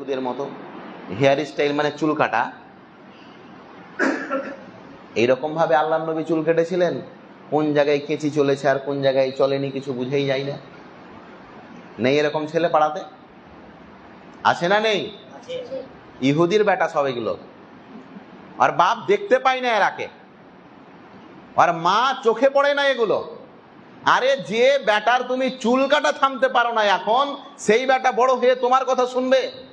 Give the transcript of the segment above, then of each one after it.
ওদের মতো। Hair style মানে চুল কাটা। এইরকম ভাবে আল্লাহ নবী চুল কেটেছিলেন? কোন জায়গায় কেঁচি চলেছে আর কোন জায়গায় চলেনি কিছু বুঝেই যায় না। নেই এরকম ছেলে পাড়াতে? আছে না নেই? ইহুদির বেটা সব এগুলো। আর বাপ দেখতে পাই না এরাকে। আর মা চোখে পড়ে না এগুলো। আরে যে ব্যাটার তুমি চুল কাটা থামতে পারো না এখন সেই ব্যাটা বড় হয়ে তোমার কথা শুনবে?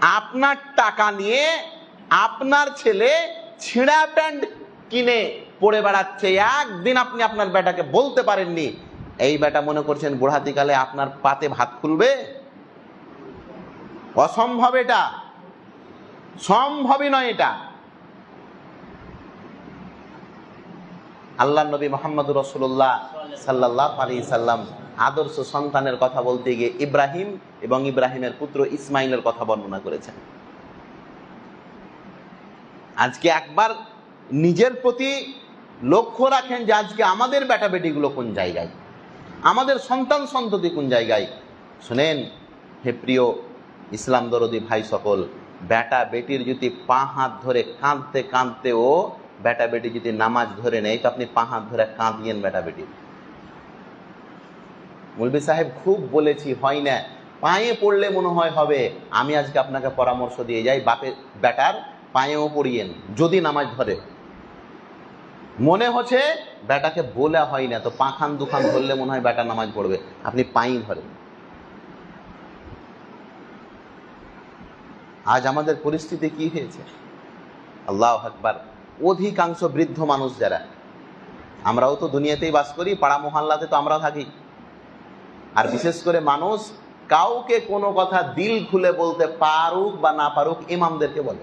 আপনার টাকা নিয়ে আপনার ছেলে ছিঁড়া প্যান্ট কিনে পড়ে বেড়াচ্ছে। একদিন আপনি আপনার বেটাকে বলতে পারেননি, এই বেটা মনে করছেন বুড়াতিকালে আপনার পাতে ভাত খুলবে? অসম্ভব এটা। সম্ভবই নয় এটা। আল্লাহ নবী মোহাম্মদ রসুল্লাহ সাল্লাহ আলী সাল্লাম আদর্শ সন্তানের কথা বলতে গিয়ে ইব্রাহিম এবং ইব্রাহিমের পুত্র ইসমাইলের কথা বর্ণনা করেছেন। আজকে একবার নিজের প্রতি লক্ষ্য রাখেন যে আজকে আমাদের বেটা বেটিগুলো কোন জায়গায়? আমাদের সন্তান সন্ততি কোন জায়গায়? শুনেন, হে প্রিয় ইসলাম দরদি ভাই সকল বেটা বেটির যদি পা হাত ধরে কাঁদতে কাঁদতে ও বেটা বেটি যদি নামাজ ধরে নেয়, তো আপনি পা হাত ধরে কাঁদিয়েন বেটা বেটির মুলবি সাহেব, খুব বলেছি, হয় না। পায়ে পড়লে মনে হয় হবে। আমি আজকে আপনাকে পরামর্শ দিয়ে যাই। বাপের বেটার পায়েও পড়িয়েন, যদি নামাজ ধরে। মনে হচ্ছে বেটাকে বলে হয় না, তো পাখান দুখান ধরলে মনে হয় বেটা নামাজ পড়বে। আপনি পাই ধরেন। আজ আমাদের পরিস্থিতি কি হয়েছে? আল্লাহ আকবার, অধিকাংশ বৃদ্ধ মানুষ যারা, আমরাও তো দুনিয়াতেই বাস করি, পাড়া মহল্লাতে তো আমরা থাকি। আর বিশেষ করে মানুষ কাউকে কোনো কথা দিল খুলে বলতে পারুক বা না পারুক ইমামদেরকে বলে।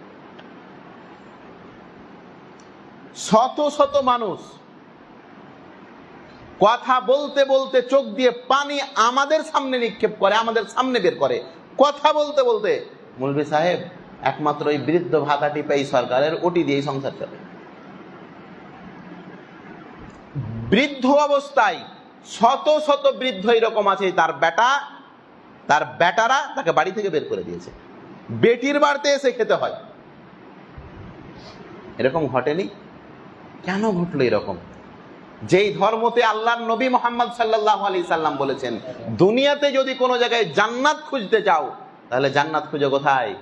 শত শত মানুষ কথা বলতে বলতে চোখ দিয়ে পানি আমাদের সামনে নিক্ষেপ করে, আমাদের সামনে বের করে। কথা বলতে বলতে, মুলবি সাহেব, একমাত্র ওই বৃদ্ধ ভাতাটি পেয়ে সরকারের ওটি দিয়েই সংসার চলে। বৃদ্ধ অবস্থায় শত শত বৃদ্ধ এরকম আছে তার বেটা, তার বেটারা তাকে বাড়ি থেকে বের করে দিয়েছে। বেটির বাড়তে এসে খেতে হয়। এরকম ঘটেনি? কেন ঘটলো এরকম? যেই ধর্মতে আল্লাহ নবী মোহাম্মদ সাল্লাহ আলি সাল্লাম বলেছেন, দুনিয়াতে যদি কোনো জায়গায় জান্নাত খুঁজতে যাও তাহলে জান্নাত খুঁজে কোথায়?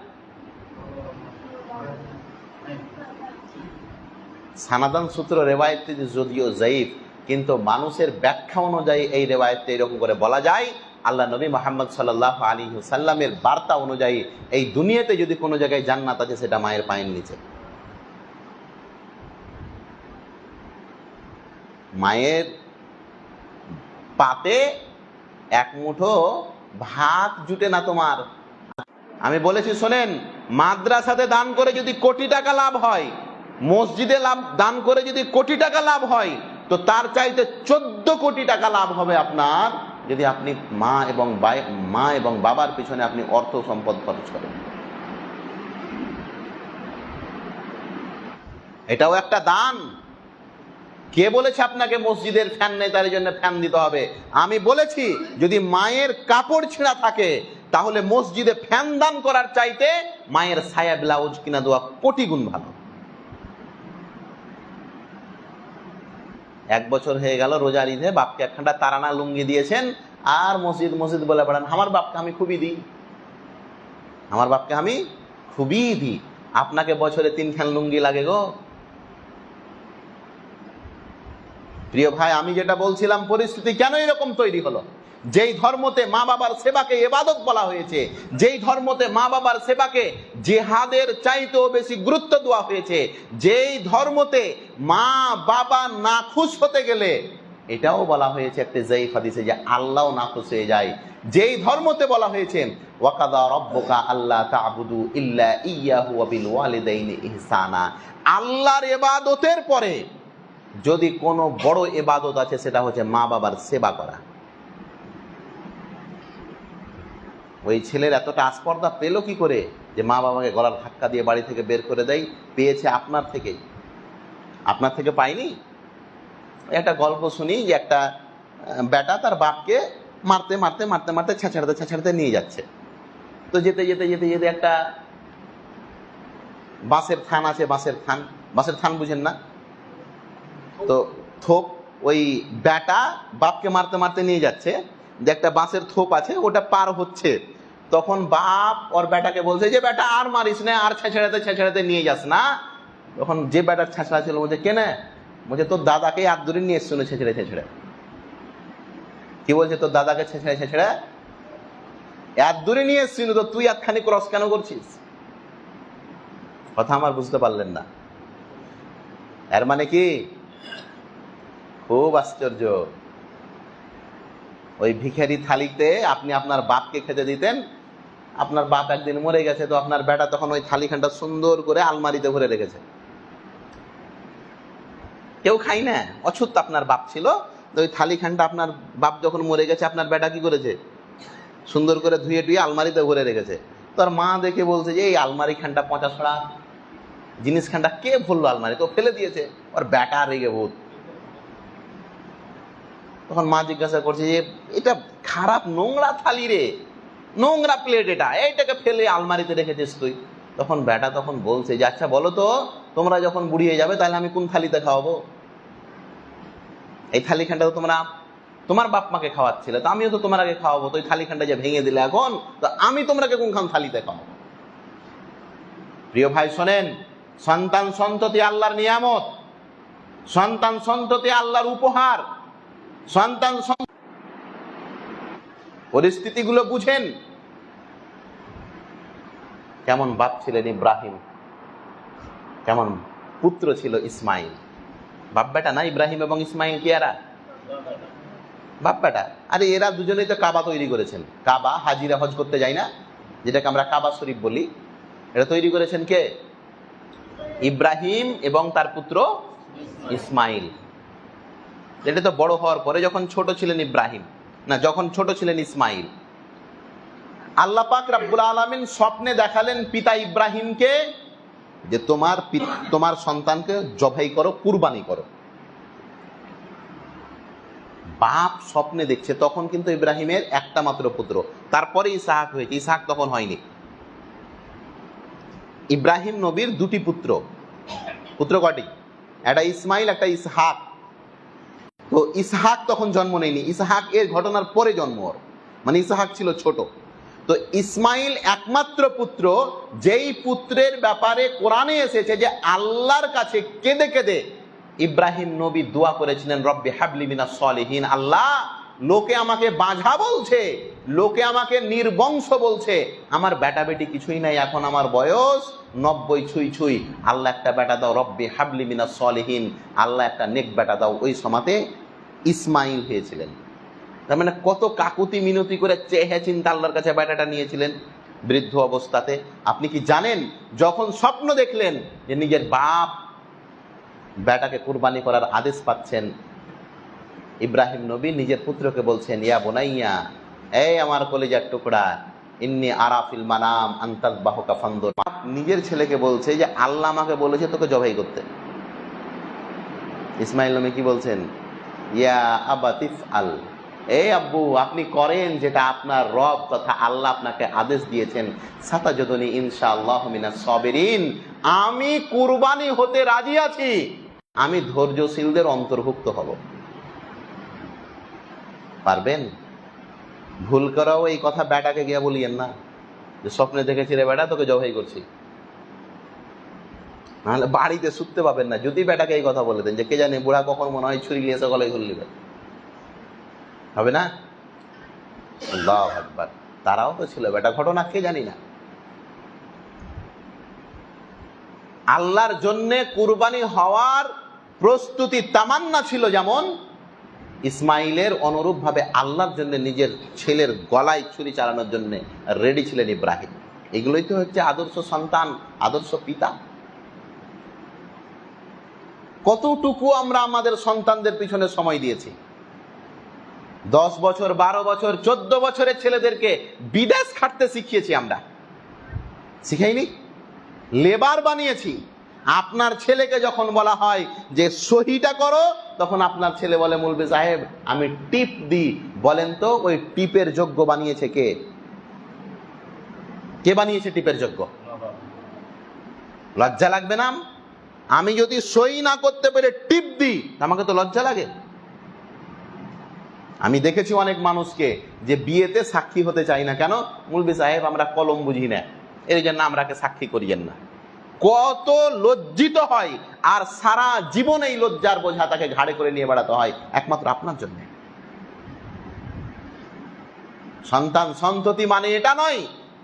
সানাদান সূত্র রেওয়ায়তটি যদিও জাইফ কিন্তু মানুষের ব্যাখ্যা অনুযায়ী এই রেওয়ায়তটা এরকম করে বলা যায়, আল্লাহ নবী মোহাম্মদ সাল্লাহ আলী সাল্লামের বার্তা অনুযায়ী এই দুনিয়াতে যদি কোনো জায়গায় জান্নাত আছে, সেটা মায়ের পায়ের নিচে। মায়ের পাতে এক মুঠো ভাত জুটে না তোমার? আমি বলেছি, শোনেন, মাদ্রাসাতে দান করে যদি কোটি টাকা লাভ হয়, মসজিদে লাভ, দান করে যদি কোটি টাকা লাভ হয় তো তার চাইতে চোদ্দ কোটি টাকা লাভ হবে আপনার যদি আপনি মা এবং মা এবং বাবার পিছনে আপনি অর্থ সম্পদ খরচ করেন। এটাও একটা দান। কে বলেছে আপনাকে মসজিদের ফ্যান নেই, তার জন্য ফ্যান দিতে হবে? আমি বলেছি, যদি মায়ের কাপড় ছেঁড়া থাকে, তাহলে মসজিদে ফ্যান দান করার চাইতে মায়ের ছায়া ব্লাউজ কিনা দেওয়া কোটি গুণ ভালো। এক বছর হয়ে গেল রোজার ঈদে বাপকে একখানটা তারানা লুঙ্গি দিয়েছেন, আর মসজিদ মসজিদ বলে বেড়ান আমার বাপকে আমি খুবই দিই। আমার বাপকে আমি খুবই দিই। আপনাকে বছরে তিনখান লুঙ্গি লাগে গো। প্রিয় ভাই, আমি যেটা বলছিলাম, পরিস্থিতি কেন এরকম তৈরি হলো? যেই ধর্মতে মা বাবার সেবাকে এবাদত বলা হয়েছে, যেই ধর্মতে মা বাবার সেবাকে জেহাদের চাইতেও বেশি গুরুত্ব দেওয়া হয়েছে, যেই ধর্মতে মা বাবা না খুশ হতে গেলে, এটাও বলা হয়েছে একটা জয়ীফ হাদিসে যে আল্লাহ না খুশ হয়ে যায়। যেই ধর্মতে বলা হয়েছে, ওয়াকাদা রব্বকা আল্লাহ তাবুদু ইল্লা ইয়াহু বিল ওয়ালিদাইনি ইহসানা। আল্লাহর ইবাদতের পরে যদি কোনো বড় এবাদত আছে, সেটা হচ্ছে মা বাবার সেবা করা। ওই ছেলের এতটা আস্পর্ধা পেল কি করে যে মা বাবাকে গলার ধাক্কা দিয়ে বাড়ি থেকে বের করে দেয়, পেয়েছে আপনার থেকেই। আপনার থেকে পাইনি? একটা গল্প শুনি যে একটা বেটা তার বাপকে মারতে মারতে মারতে মারতে ছেঁচাড়তে ছেঁচাড়তে নিয়ে যাচ্ছে। তো যেতে যেতে যেতে যেতে একটা বাঁশের থান আছে বাঁশের থান। বাসের থান বুঝেন না? তো থোপ ওই বেটা বাপকে মারতে মারতে নিয়ে যাচ্ছে। যে একটা বাঁশের থোপ আছে, ওটা পার হচ্ছে। তখন বাপ ওর বেটাকে বলছে, যে বেটা আর মারিস না, আর ছেঁচড়াতে ছেঁচড়াতে নিয়ে যাস না। তখন যে বেটার ছেঁচড়া ছিল, বলছে কেনে বলছে, তোর দাদাকে আর দূরে নিয়ে এসছো ছেঁচড়ে ছেঁচড়ে। কি বলছে, তোর দাদাকে ছেঁচড়ে ছেঁচড়ে? এত দূরে নিয়ে এসছি তো, তুই একখানি ক্রস কেন করছিস? কথা আমার বুঝতে পারলেন না। এর মানে কি? খুব আশ্চর্য। ওই ভিখারি থালিতে আপনি আপনার বাপকে খেতে দিতেন। আপনার বাপ একদিন মরে গেছে, তো আপনার বেটা তখন ওই থালিখানটা সুন্দর করে আলমারিতে ভরে রেখেছে। কেউ খাই না, অছুত আপনার বাপ ছিল, তো ওই থালিখানটা আপনার বাপ যখন মরে গেছে, আপনার বেটা কি করেছে? সুন্দর করে ধুয়ে টুয়ে আলমারিতে ভরে রেখেছে। তোর মা দেখে বলছে যে, এই আলমারি খানটা পচা ছড়া। জিনিস খানটা কে ভরলো আলমারি তো ফেলে দিয়েছে। ওর বেটা রেগে ভূত তখন মা জিজ্ঞাসা করছে যে, এটা খারাপ নোংরা থালি রে, নোংরা প্লেট এটা, এইটাকে ফেলে আলমারিতে রেখেছিস তুই? তখন বেটা তখন বলছে যে আচ্ছা বলো তো, তোমরা যখন বুড়িয়ে যাবে, তাহলে আমি কোন থালিতে খাওয়াবো? এই থালিখানটা তো তোমরা, তোমার বাপ মাকে খাওয়াচ্ছিলে, তো আমিও তো তোমার আগে খাওয়াবো, তো ওই থালিখানটা যে ভেঙে দিলে এখন, তো আমি তোমরাকে কোনখান থালিতে খাওয়াবো? প্রিয় ভাই, শোনেন, সন্তান সন্ততি আল্লাহর নিয়ামত, সন্তান সন্ততি আল্লাহর উপহার সন্তান সন- পরিস্থিতিগুলো বুঝেন। কেমন বাপ ছিলেন ইব্রাহিম? কেমন পুত্র ছিল ইসমাইল? বাপ বেটা না ইব্রাহিম এবং ইসমাইল কি এরা? বাপ বেটা। আরে এরা দুজনেই তো কাবা তৈরি করেছেন। কাবা, হাজিরা, হজ করতে যায় না? যেটাকে আমরা কাবা শরীফ বলি। এটা তৈরি করেছেন কে? ইব্রাহিম এবং তার পুত্র ইসমাইল। এটা তো বড় হওয়ার পরে যখন ছোট ছিলেন ইব্রাহিম, না, যখন ছোট ছিলেন ইসমাইল, আল্লাহ পাক রাব্বুল আলামিন স্বপ্নে দেখালেন পিতা ইব্রাহিমকে যে তোমার তোমার সন্তানকে জবাই করো, কুরবানি করো। বাপ স্বপ্নে দেখছে, তখন কিন্তু ইব্রাহিমের একটা মাত্র পুত্র। তারপরে ইসাহাক হয়েছে। ইসাহাক তখন হয়নি। ইব্রাহিম নবীর দুটি পুত্র। পুত্র কটি একটা ইসমাইল, একটা ইসহাক। তো ইসহাক তখন জন্ম নেয়নি। ইসহাক এর ঘটনার পরে জন্ম ওর। মানে ইসহাক ছিল ছোট। তো ইসমাইল একমাত্র পুত্র, যেই পুত্রের ব্যাপারে কোরআনে এসেছে যে আল্লাহর কাছে কেঁদে কেঁদে ইব্রাহিম নবী দোয়া করেছিলেন, রব্বি হাবলি মিনা সলিহীন আল্লাহ, লোকে আমাকে বাঁঝা বলছে, লোকে আমাকে নির্বংশ বলছে, আমার বেটা বেটি কিছুই নাই, এখন আমার বয়স নব্বই ছুঁই ছুঁই, আল্লাহ একটা বেটা দাও, রব্বি হাবলি মিনা সলিহীন আল্লাহ একটা নেক বেটা দাও ওই সমাতে ইসমাইল হয়েছিলেন। তার মানে কত কাকুতি মিনতি করে চেহে চিন্তা আল্লাহর কাছে বেটাটা নিয়েছিলেন বৃদ্ধ অবস্থাতে। আপনি কি জানেন, যখন স্বপ্ন দেখলেন যে নিজের বাপ বেটাকে কুরবানি করার আদেশ পাচ্ছেন, ইব্রাহিম নবী নিজের পুত্রকে বলছেন, ইয়া বোনাইয়া, এই আমার কলেজার টুকরা, ইন্নি আরাফিল মানাম আন্তাজ বাহকা ফান্দর। নিজের ছেলেকে বলছে যে, আল্লাহ আমাকে বলেছে তোকে জবাই করতে। ইসমাইল নবী কি বলছেন? ইয়া আবাতিফ আল এই আব্বু, আপনি করেন যেটা আপনার রব তথা আল্লাহ আপনাকে আদেশ দিয়েছেন। সাতা যদনি ইনশা মিনা সবেরিন। আমি কুরবানি হতে রাজি আছি। আমি ধৈর্যশীলদের অন্তর্ভুক্ত হব। পারবেন? ভুল করাও এই কথা বেটাকে গিয়ে বলিয়েন না। যে স্বপ্নে দেখেছি রে বেটা তোকে জবাই করছি। নাহলে বাড়িতে শুতে পাবেন না। যদি বেটাকে এই কথা বলে দেন যে, কে জানে বুড়া কখন মনে হয় ছুরি নিয়ে এসে গলায় ধরে নেবে হবে না? আল্লাহু আকবার। তারাও তো ছিল। বেটা ঘটনা কে জানি না। আল্লাহর জন্যে কুরবানি হওয়ার প্রস্তুতি তামান্না ছিল যেমন, ইসমাইলের অনুরূপভাবে আল্লাহর জন্য নিজের ছেলের গলায় ছুরি চালানোর জন্য রেডি ছিলেন ইব্রাহিম। এগুলোই তো হচ্ছে আদর্শ সন্তান, আদর্শ পিতা। কতটুকু আমরা আমাদের সন্তানদের পিছনে সময় দিয়েছি? দশ বছর, বারো বছর, চোদ্দ বছরের ছেলেদেরকে বিদেশ খাটতে শিখিয়েছি আমরা। শিখাইনি? লেবার বানিয়েছি। আপনার ছেলেকে যখন বলা হয় যে সহিটা করো, তখন আপনার ছেলে বলে, মুলবি সাহেব, আমি টিপ দিই। বলেন তো, ওই টিপের যোগ্য বানিয়েছে কে? কে বানিয়েছে টিপের যোগ্য? লজ্জা লাগবে না? আমি যদি সই না করতে পেরে টিপ দিই আমাকে তো লজ্জা লাগে। আমি দেখেছি অনেক মানুষকে যে বিয়েতে সাক্ষী হতে চাই না কেন? মুলবি সাহেব, আমরা কলম বুঝি না। এর জন্য আমরাকে সাক্ষী করিয়েন না। কত লজ্জিত হয় আর সারা জীবন এই লজ্জার বোঝা তাকে ঘাড়ে করে নিয়ে বেড়াতে হয়, একমাত্র আপনার জন্য। সন্তান সন্ততি মানে এটা নয়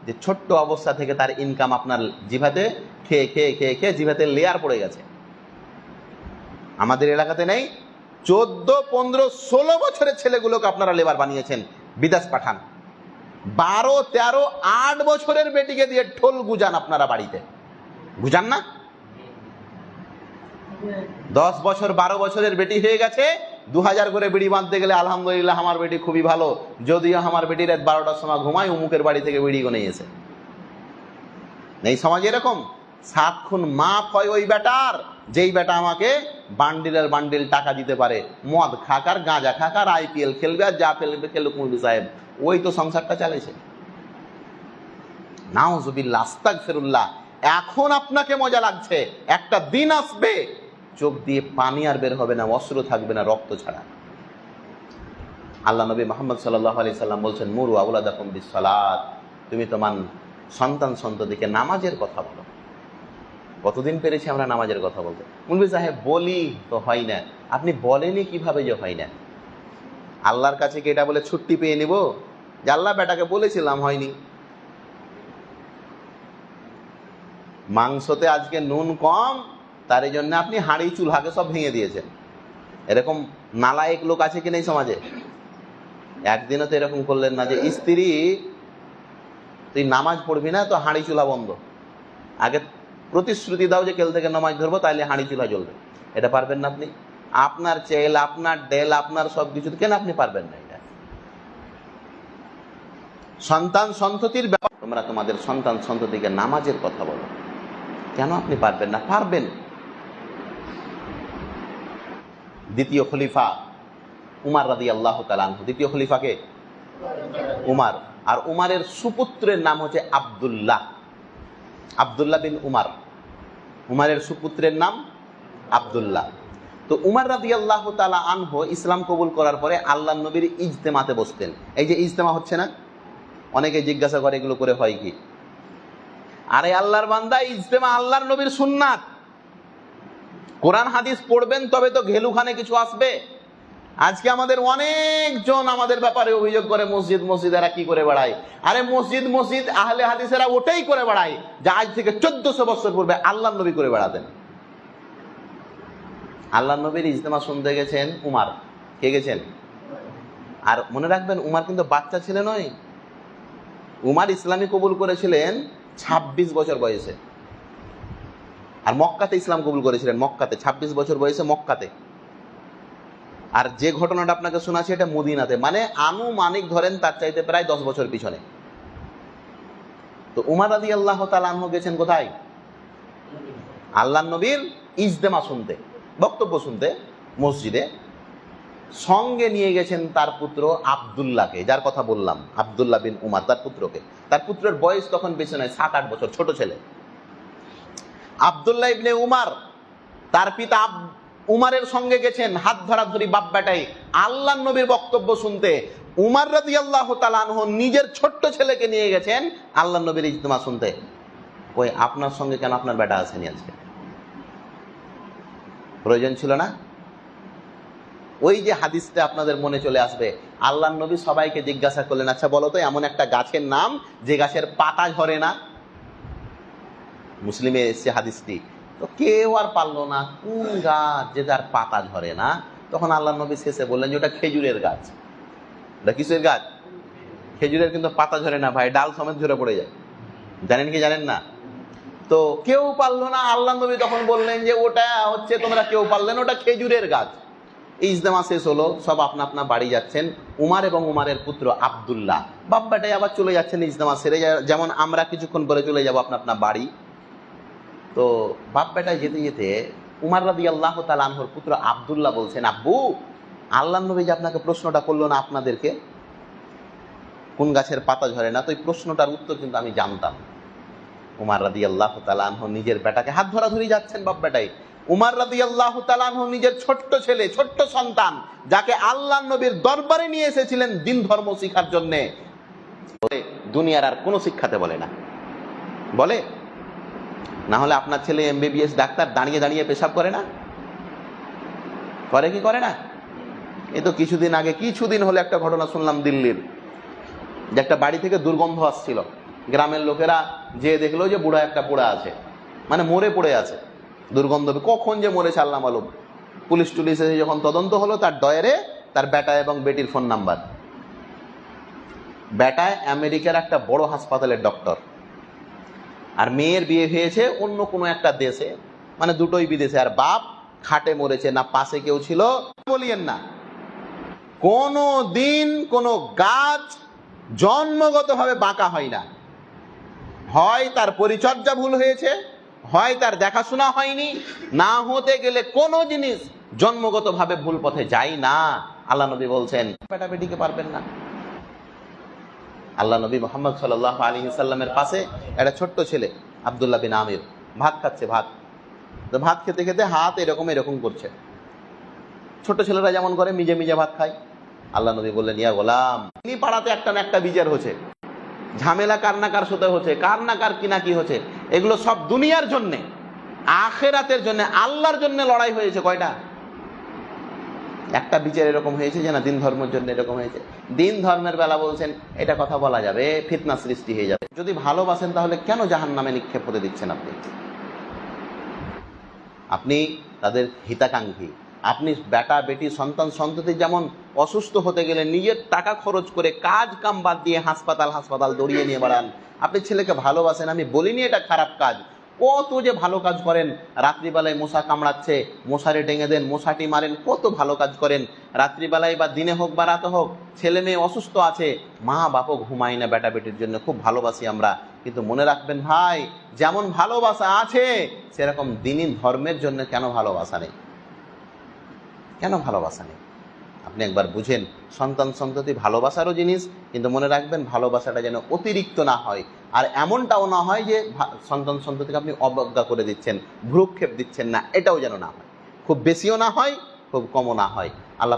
যে ছোট্ট অবস্থা থেকে তার ইনকাম আপনার জিভাতে খেয়ে খেয়ে খেয়ে খেয়ে জিভাতে লেয়ার পড়ে গেছে। আমাদের এলাকাতে নেই। চোদ্দ, পনেরো, ষোলো বছরের ছেলেগুলোকে আপনারা লেবার বানিয়েছেন, বিদেশ পাঠান। বারো, তেরো, আট বছরের বেটিকে দিয়ে ঠোল গুজান আপনারা বাড়িতে। বুঝান না? দশ বছর, বারো বছরের বেটি হয়ে গেছে। দু হাজার করে বিড়ি বাঁধতে গেলে আলহামদুলিল্লাহ আমার বেটি খুবই ভালো। যদিও আমার বেটি রাত বারোটার সময় ঘুমায় উমুকের বাড়ি থেকে বিড়ি গনে এসে এই সমাজ এরকম? সাত খুন মাপ হয় ওই বেটার, যেই বেটা আমাকে বান্ডিলের বান্ডিল টাকা দিতে পারে। মদ খাকার গাঁজা খাকার আইপিএল খেলবে আর যা ফেলবে খেলুক মুরবি সাহেব। ওই তো সংসারটা চালিয়েছে নাউজুবিল্লাহ আস্তাক ফেরুল্লাহ এখন আপনাকে মজা লাগছে। একটা দিন আসবে চোখ দিয়ে পানি আর বের হবে না অস্ত্র থাকবে না, রক্ত ছাড়া। আল্লাহ নবী মোহাম্মদ সাল্লাহ আলি সাল্লাম বলছেন, মুরু আউলা দেখুন বিসালাত তুমি তোমার সন্তান সন্ততিকে নামাজের কথা বলো। কতদিন পেরেছি আমরা নামাজের কথা বলতে? মুলবি সাহেব, বলি তো হয় না। আপনি বলেনি কীভাবে যে হয় না? আল্লাহর কাছে কি এটা বলে ছুটি পেয়ে নিব? যে আল্লাহ বেটাকে বলেছিলাম হয়নি। মাংসতে আজকে নুন কম তার এই জন্য আপনি হাঁড়ি চুলহাকে সব ভেঙে দিয়েছেন। এরকম নালায়েক লোক আছে কি নেই সমাজে? একদিনও তো এরকম করলেন না যে, স্ত্রী, তুই নামাজ পড়বি না, তো হাঁড়ি, চুলা বন্ধ। আগে প্রতিশ্রুতি দাও যে, কেল থেকে নামাজ ধরবো, তাইলে হাঁড়ি, চুলা জ্বলবে। এটা পারবেন না আপনি? আপনার চেল, আপনার ডেল, আপনার সব কিছু কেন আপনি পারবেন না এটা? সন্তান সন্ততির ব্যাপার। তোমরা তোমাদের সন্তান সন্ততিকে নামাজের কথা বলো। কেন আপনি পারবেন না? পারবেন। দ্বিতীয় খলিফা উমার রাদি আল্লাহ তালানহু দ্বিতীয় খলিফাকে উমার। আর উমারের সুপুত্রের নাম হচ্ছে আবদুল্লাহ। আবদুল্লাহ বিন উমার। উমারের সুপুত্রের নাম আবদুল্লাহ। তো উমার রাদি আল্লাহ তালা আনহ ইসলাম কবুল করার পরে আল্লাহ নবীর ইজতেমাতে বসতেন। এই যে ইজতেমা হচ্ছে না? অনেকে জিজ্ঞাসা করে এগুলো করে হয় কি? আরে আল্লাহর বান্দা, ইজতেমা আল্লাহর নবীর সুন্নাত। কোরআন হাদিস পড়বেন, তবে তো ঘেলুখানে কিছু আসবে। আজকে আমাদের অনেকজন আমাদের ব্যাপারে অভিযোগ করে, মসজিদ মসজিদ, এরা কি করে বেড়ায়? আরে মসজিদ মসজিদ, আহলে হাদিসেরা ওটাই করে বেড়ায়, যা আজ থেকে চোদ্দশো বছর পূর্বে আল্লাহ নবী করে বেড়াতেন। আল্লাহ নবীর ইজতেমা শুনতে গেছেন উমার। কে গেছেন? আর মনে রাখবেন, উমার কিন্তু বাচ্চা ছেলে নয়। উমার ইসলামী কবুল করেছিলেন ২৬ বছর বয়সে। আর মক্কাতে ইসলাম কবুল করেছিলেন, মক্কাতে ২৬ বছর বয়সে মক্কাতে। আর যে ঘটনাটা আপনাকে শোনাচ্ছি, এটা মদিনাতে। মানে আনুমানিক ধরেন তার চাইতে প্রায় দশ বছর পিছনে। তো উমার আদি আল্লাহ তালাহ গেছেন কোথায়? আল্লাহ নবীর ইজতেমা শুনতে, বক্তব্য শুনতে, মসজিদে। সঙ্গে নিয়ে গেছেন তার পুত্র আবদুল্লাহকে, যার কথা বললাম, আবদুল্লাহ বিন উমার, তার পুত্রকে। তার পুত্রের বয়স তখন বেশি নয় সাত আট বছর, ছোট ছেলে। আবদুল্লাহ ইবনে উমার, তার পিতা উমারের সঙ্গে গেছেন হাত ধরাধরি বাপ বেটাই আল্লাহ নবীর বক্তব্য শুনতে উমার রাদি আল্লাহ তালানহ নিজের ছোট্ট ছেলেকে নিয়ে গেছেন আল্লাহ নবীর ইজতেমা শুনতে। ওই আপনার সঙ্গে কেন আপনার বেটা আসেনি আজকে? প্রয়োজন ছিল না? ওই যে হাদিসটা আপনাদের মনে চলে আসবে আল্লাহ নবী সবাইকে জিজ্ঞাসা করলেন আচ্ছা বলো তো, এমন একটা গাছের নাম যে গাছের পাতা ঝরে না? মুসলিমে এসছে হাদিসটি। তো কেউ আর পারল না, কোন গাছ যে যার পাতা ঝরে না। তখন আল্লাহ নবী শেষে বললেন যে ওটা খেজুরের গাছ। ওটা কিসের গাছ? খেজুরের কিন্তু পাতা ঝরে না ভাই, ডাল সমেত ঝরে পড়ে যায়। জানেন কি জানেন না? তো কেউ পারল না, আল্লাহ নবী তখন বললেন যে ওটা হচ্ছে তোমরা কেউ পারলেন ওটা খেজুরের গাছ। ইজতেমা শেষ হলো, সব আপনা আপনা বাড়ি যাচ্ছেন। উমার এবং উমারের পুত্র আবদুল্লাহ। বাপ্পাটাই আবার চলে যাচ্ছেন ইজতেমা সেরে, যেমন আমরা কিছুক্ষণ পরে চলে যাব আপনা আপনা বাড়ি। তো বাপ বেটায় যেতে যেতে উমার রাদি আল্লাহ তালানহর পুত্র আবদুল্লাহ বলছেন, আব্বু আল্লাহ নবী যে আপনাকে প্রশ্নটা করল না আপনাদেরকে? কোন গাছের পাতা ঝরে না? তো এই প্রশ্নটার উত্তর কিন্তু আমি জানতাম। উমার রাদি আল্লাহ তালানহ নিজের বেটাকে হাত ধরাধরি যাচ্ছেন বাপ বেটাই উমার রাদি আল্লাহ তালানহ নিজের ছোট্ট ছেলে, ছোট্ট সন্তান, যাকে আল্লাহ নবীর দরবারে নিয়ে এসেছিলেন দিন ধর্ম শিখার জন্যে। দুনিয়ার আর কোনো শিক্ষাতে বলে না। বলে না হলে আপনার ছেলে এমবিবিএস ডাক্তার দাঁড়িয়ে দাঁড়িয়ে পেশাব করে না? করে কি করে না? এ তো কিছুদিন আগে, কিছুদিন হলে একটা ঘটনা শুনলাম দিল্লির, যে একটা বাড়ি থেকে দুর্গন্ধ আসছিল। গ্রামের লোকেরা যে দেখল যে বুড়া একটা পোড়া আছে মানে মরে পড়ে আছে। দুর্গন্ধ কখন যে মরে আল্লাহ মালুম পুলিশ টুলিশ যখন তদন্ত হলো, তার ডয়ারে তার বেটা এবং বেটির ফোন নাম্বার। বেটায় আমেরিকার একটা বড় হাসপাতালের ডক্টর। আর মেয়ের বিয়ে হয়েছে অন্য কোনো একটা দেশে মানে দুটোই বিদেশে। আর বাপ খাটে মরেছে, না পাশে কেউ ছিল। বলিয়েন না। কোনো দিন কোনো গাছ জন্মগতভাবে বাঁকা হয় না। হয় তার পরিচর্যা ভুল হয়েছে, হয় তার দেখাশোনা হয়নি, না হতে গেলে কোনো জিনিস জন্মগতভাবে ভুল পথে যায় না। আল্লাহ নবী বলছেন বেটা বেটিকে পারবেন না। আল্লাহ নবী মোহাম্মদ সাল্লাহ আলী সাল্লামের পাশে একটা ছোট্ট ছেলে, আবদুল্লাহ বিন আমির, ভাত খাচ্ছে, ভাত। তো ভাত খেতে খেতে হাত এরকম এরকম করছে। ছোট ছেলেরা যেমন করে, মিজে মিজে ভাত খায়। আল্লাহ নবী বললেন, ইয়া গোলাম তিনি পাড়াতে একটা না একটা বিচার হচ্ছে। ঝামেলা কার না কার সাথে হচ্ছে, কার না কার কিনা কি হচ্ছে, এগুলো সব দুনিয়ার জন্যে, আখেরাতের জন্য, আল্লাহর জন্য লড়াই হয়েছে কয়টা? একটা বিচার এরকম হয়েছে যে না, দিন ধর্মের জন্য এরকম হয়েছে। দিন ধর্মের বেলা বলছেন, এটা কথা বলা যাবে, ফিতনা সৃষ্টি হয়ে যাবে। যদি ভালোবাসেন তাহলে কেন জাহান নামে নিক্ষেপ হতে দিচ্ছেন আপনি? আপনি তাদের হিতাকাঙ্ক্ষী। আপনি বেটা, বেটি, সন্তান, সন্ততি যেমন অসুস্থ হতে গেলে নিজের টাকা খরচ করে কাজ কাম বাদ দিয়ে হাসপাতাল হাসপাতাল দৌড়িয়ে নিয়ে বেড়ান। আপনি ছেলেকে ভালোবাসেন, আমি বলিনি এটা খারাপ কাজ। কত যে ভালো কাজ করেন, রাত্রিবেলায় মশা কামড়াচ্ছে, মশারে টেঙে দেন, মশাটি মারেন, কত ভালো কাজ করেন। রাত্রিবেলায় বা দিনে হোক বা রাতে হোক, ছেলে মেয়ে অসুস্থ আছে, মা বাপও ঘুমাই না বেটা বেটির জন্য, খুব ভালোবাসি আমরা। কিন্তু মনে রাখবেন ভাই, যেমন ভালোবাসা আছে, সেরকম দিনই ধর্মের জন্য কেন ভালোবাসা নেই? কেন ভালোবাসা নেই? আপনি একবার বুঝেন, সন্তান সন্ততি ভালোবাসারও জিনিস, কিন্তু মনে রাখবেন ভালোবাসাটা যেন অতিরিক্ত না হয়। আর এমনটাও না হয় যে সন্তান সন্ততিকে আপনি অবজ্ঞা করে দিচ্ছেন, ভ্রুক্ষেপ দিচ্ছেন না, এটাও যেন না হয়। খুব বেশিও না হয়, খুব কমও না হয়। আল্লাহ